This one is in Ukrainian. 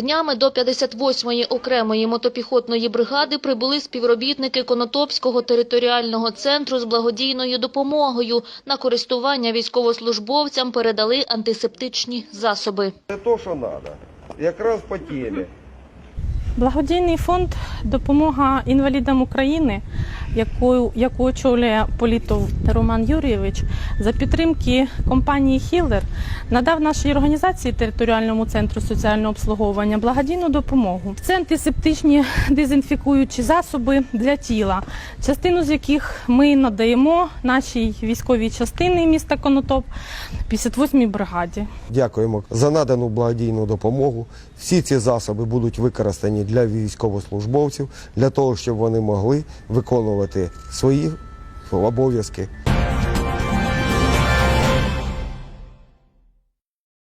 Днями до 58-ї окремої мотопіхотної бригади прибули співробітники Конотопського територіального центру з благодійною допомогою. На користування військовослужбовцям передали антисептичні засоби. Це то, що треба. Якраз по темі. Благодійний фонд допомога інвалідам України, яку, яку очолює політов Роман Юрійович, за підтримки компанії Хілер надав нашій організації територіальному центру соціального обслуговування благодійну допомогу. Це антисептичні дезінфікуючі засоби для тіла, частину з яких ми надаємо нашій військовій частині міста Конотоп 58-й бригаді. Дякуємо за надану благодійну допомогу. Всі ці засоби будуть використані для військовослужбовців, для того, щоб вони могли виконувати свої обов'язки